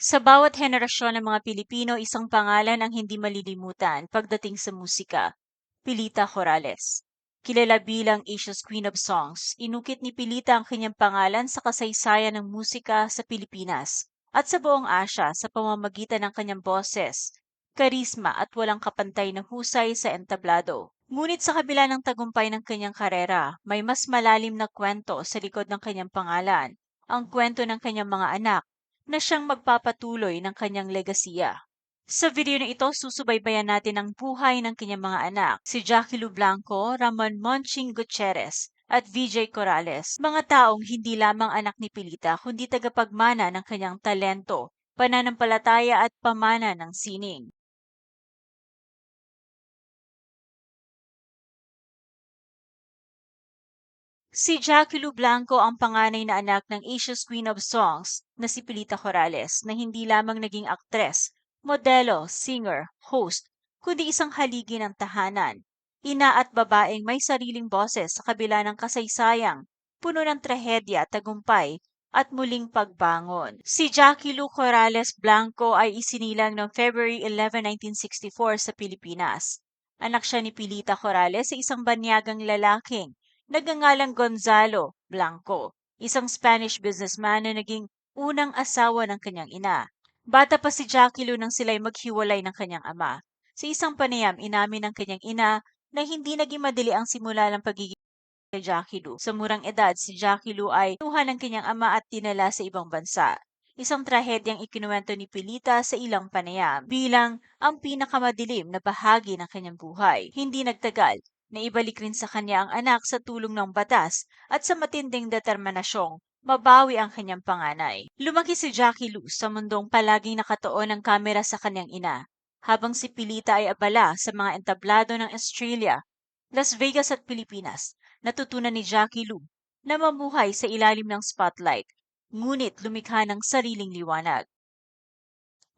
Sa bawat henerasyon ng mga Pilipino, isang pangalan ang hindi malilimutan pagdating sa musika. Pilita Corrales. Kilala bilang Asia's Queen of Songs, inukit ni Pilita ang kanyang pangalan sa kasaysayan ng musika sa Pilipinas at sa buong Asya sa pamamagitan ng kanyang boses, karisma at walang kapantay na husay sa entablado. Ngunit sa kabila ng tagumpay ng kanyang karera, may mas malalim na kwento sa likod ng kanyang pangalan, ang kwento ng kanyang mga anak na siyang magpapatuloy ng kanyang legasiya. Sa video na ito, susubaybayan natin ang buhay ng kanyang mga anak, si Jackie Lu Blanco, Ramon Monching Gutierrez, at VJ Corrales, mga taong hindi lamang anak ni Pilita kundi tagapagmana ng kanyang talento, pananampalataya at pamana ng sining. Si Jackie Lu Blanco ang panganay na anak ng Asia's Queen of Songs na si Pilita Corrales na hindi lamang naging aktres, modelo, singer, host, kundi isang haligi ng tahanan, ina at babaeng may sariling boses sa kabila ng kasaysayang, puno ng trahedya, tagumpay, at muling pagbangon. Si Jackie Lu Corrales Blanco ay isinilang noong February 11, 1964 sa Pilipinas. Anak siya ni Pilita Corrales sa isang banyagang lalaking nagngangalang Gonzalo Blanco, isang Spanish businessman na naging unang asawa ng kanyang ina. Bata pa si Jackie Lu nang sila'y maghiwalay ng kanyang ama. Sa isang panayam, inamin ng kanyang ina na hindi naging madali ang simula ng pagiging kay Jackie Lu. Sa murang edad, si Jackie Lu ay tuha ng kanyang ama at dinala sa ibang bansa. Isang trahedyang ikinuwento ni Pilita sa ilang panayam bilang ang pinakamadilim na bahagi ng kanyang buhay. Hindi nagtagal, Naibalik rin sa kanya ang anak sa tulong ng batas at sa matinding determinasyong mabawi ang kanyang panganay. Lumaki si Jackie Lu sa mundong palaging nakatuon ng kamera sa kanyang ina, habang si Pilita ay abala sa mga entablado ng Australia, Las Vegas at Pilipinas. Natutunan ni Jackie Lu na mamuhay sa ilalim ng spotlight, ngunit lumikha ng sariling liwanag.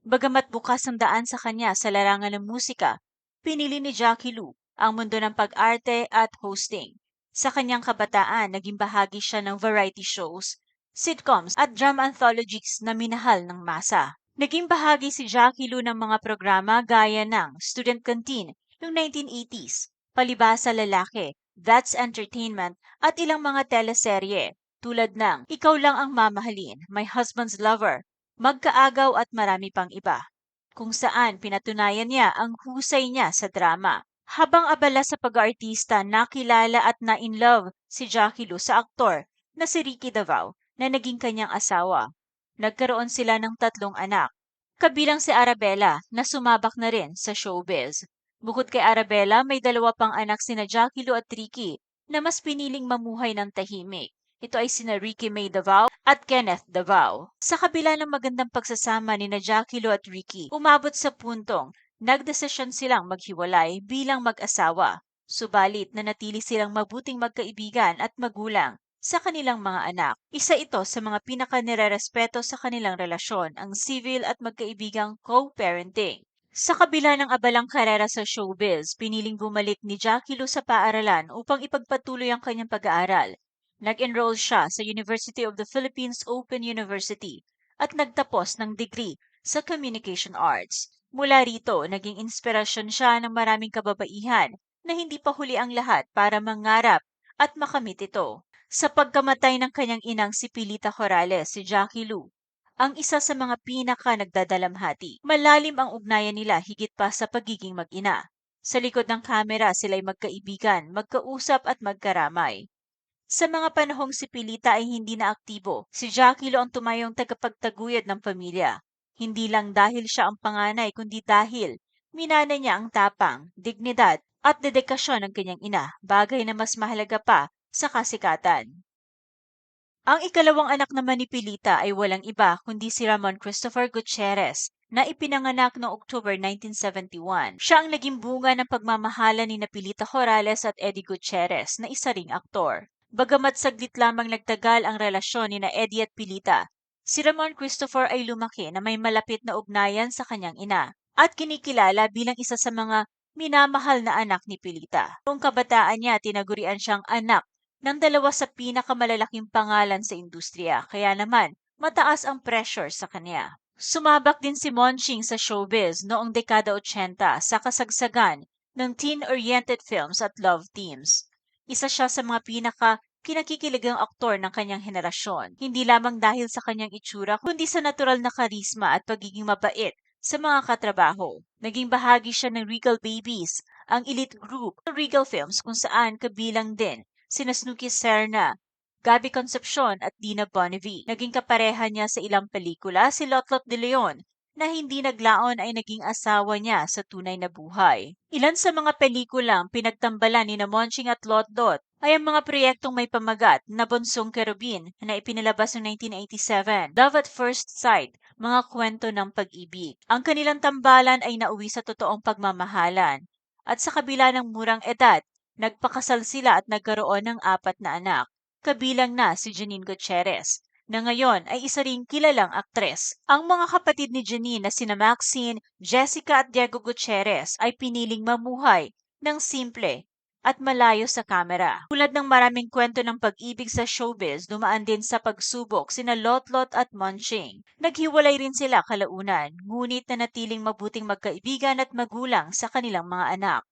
Bagamat bukas ang daan sa kanya sa larangan ng musika, pinili ni Jackie Lu ang mundo ng pag-arte at hosting. Sa kanyang kabataan, naging bahagi siya ng variety shows, sitcoms at drama anthologies na minahal ng masa. Naging bahagi si Jackie Lu ng mga programa gaya ng Student Canteen noong 1980s, Palibasa Lalaki, That's Entertainment at ilang mga teleserye tulad ng Ikaw Lang Ang Mamahalin, My Husband's Lover, Magkaagaw at marami pang iba, kung saan pinatunayan niya ang husay niya sa drama. Habang abala sa pag-aartista, nakilala at na-in-love si Jackie Lu sa aktor na si Ricky Davao na naging kanyang asawa. Nagkaroon sila ng tatlong anak, kabilang si Arabella na sumabak na rin sa showbiz. Bukod kay Arabella, may dalawa pang anak sina Jackie Lu at Ricky na mas piniling mamuhay ng tahimik. Ito ay sina Ricky May Davao at Kenneth Davao. Sa kabila ng magandang pagsasama ni na Jackie Lu at Ricky, umabot sa puntong Nagdesisyon silang maghiwalay bilang mag-asawa, subalit nanatili silang mabuting magkaibigan at magulang sa kanilang mga anak. Isa ito sa mga pinaka-nirerespeto sa kanilang relasyon, ang civil at magkaibigang co-parenting. Sa kabila ng abalang karera sa showbiz, piniling bumalik ni Jackie Lu sa paaralan upang ipagpatuloy ang kanyang pag-aaral. Nag-enroll siya sa University of the Philippines Open University at nagtapos ng degree sa Communication Arts. Mula rito, naging inspirasyon siya ng maraming kababaihan na hindi pa huli ang lahat para mangarap at makamit ito. Sa pagkamatay ng kanyang inang si Pilita Corrales, si Jackie Lu, ang isa sa mga pinaka nagdadalamhati. Malalim ang ugnayan nila higit pa sa pagiging mag-ina. Sa likod ng kamera, sila'y magkaibigan, magkausap at magkaramay. Sa mga panahong si Pilita ay hindi na aktibo, si Jackie Lu ang tumayong tagapagtaguyod ng pamilya. Hindi lang dahil siya ang panganay kundi dahil minana niya ang tapang, dignidad at dedikasyon ng kanyang ina, bagay na mas mahalaga pa sa kasikatan. Ang ikalawang anak naman ni Pilita ay walang iba kundi si Ramon Christopher Gutierrez na ipinanganak noong October 1971. Siya ang naging bunga ng pagmamahala ni Napilita Corrales at Eddie Gutierrez na isa ring aktor. Bagamat saglit lamang nagtagal ang relasyon ni na Eddie at Pilita, Si Ramon Christopher ay lumaki na may malapit na ugnayan sa kanyang ina at kinikilala bilang isa sa mga minamahal na anak ni Pilita. Noong kabataan niya, tinagurian siyang anak ng dalawa sa pinakamalalaking pangalan sa industriya, kaya naman mataas ang pressure sa kanya. Sumabak din si Monching sa showbiz noong dekada 80 sa kasagsagan ng teen-oriented films at love themes. Isa siya sa mga pinaka pinakikiligang aktor ng kanyang henerasyon, hindi lamang dahil sa kanyang itsura kundi sa natural na karisma at pagiging mabait sa mga katrabaho. Naging bahagi siya ng Regal Babies, ang elite group ng Regal Films kung saan kabilang din sina Snooki Serna, Gabby Concepcion at Dina Bonnevie. Naging kapareha niya sa ilang pelikula si Lotlot de Leon na hindi naglaon ay naging asawa niya sa tunay na buhay. Ilan sa mga pelikulang pinagtambalan ni na Monching at Lotlot ay ang mga proyektong may pamagat na Bonsong Kerubin na ipinalabas noong 1987, Love at First Sight, mga kwento ng pag-ibig. Ang kanilang tambalan ay nauwi sa totoong pagmamahalan. At sa kabila ng murang edad, nagpakasal sila at nagkaroon ng apat na anak kabilang na si Janine Gutierrez, na ngayon ay isa ring kilalang aktres. Ang mga kapatid ni Janine na sina Maxine, Jessica at Diego Gutierrez ay piniling mamuhay ng simple at malayo sa kamera. Tulad ng maraming kwento ng pag-ibig sa showbiz, dumaan din sa pagsubok sina Lotlot at Monching. Naghiwalay rin sila kalaunan, ngunit nanatiling mabuting magkaibigan at magulang sa kanilang mga anak.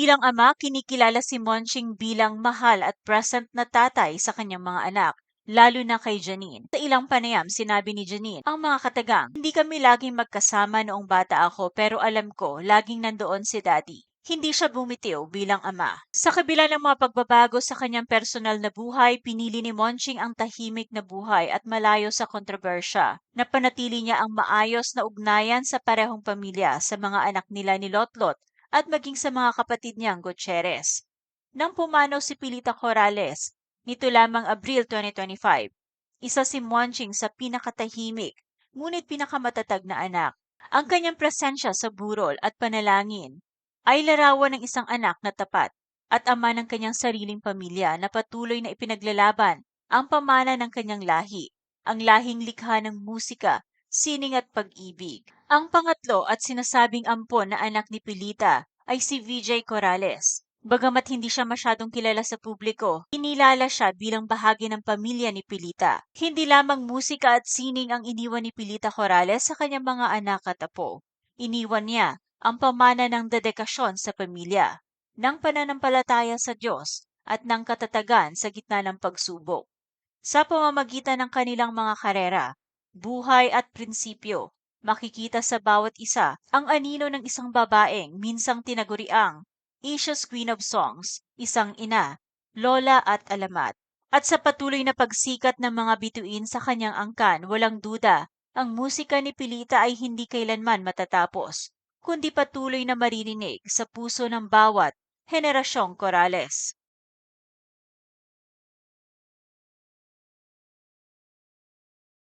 Bilang ama, kinikilala si Monching bilang mahal at present na tatay sa kanyang mga anak, lalo na kay Janine. Sa ilang panayam, sinabi ni Janine, ang mga katagang, hindi kami laging magkasama noong bata ako pero alam ko, laging nandoon si daddy. Hindi siya bumitiw bilang ama. Sa kabila ng mga pagbabago sa kanyang personal na buhay, pinili ni Monching ang tahimik na buhay at malayo sa kontrobersya. Napanatili niya ang maayos na ugnayan sa parehong pamilya sa mga anak nila ni Lotlot at maging sa mga kapatid niyang Gutierrez. Nang pumanaw si Pilita Corrales, nito lamang Abril 2025, isa si Monching sa pinakatahimik ngunit pinakamatatag na anak. Ang kanyang presensya sa burol at panalangin ay larawan ng isang anak na tapat at ama ng kanyang sariling pamilya na patuloy na ipinaglalaban ang pamana ng kanyang lahi, ang lahing likha ng musika, sining at pag-ibig. Ang pangatlo at sinasabing ampon na anak ni Pilita ay si VJ Corrales. Bagamat hindi siya masyadong kilala sa publiko, inilala siya bilang bahagi ng pamilya ni Pilita. Hindi lamang musika at sining ang iniwan ni Pilita Corrales sa kanyang mga anak at apo. Iniwan niya ang pamana ng dedikasyon sa pamilya, ng pananampalataya sa Diyos at ng katatagan sa gitna ng pagsubok. Sa pamamagitan ng kanilang mga karera, buhay at prinsipyo, makikita sa bawat isa ang anino ng isang babaeng minsang tinaguriang Asia's Queen of Songs, isang ina, lola at alamat. At sa patuloy na pagsikat ng mga bituin sa kanyang angkan, walang duda, ang musika ni Pilita ay hindi kailanman matatapos, kundi patuloy na maririnig sa puso ng bawat henerasyong Corales.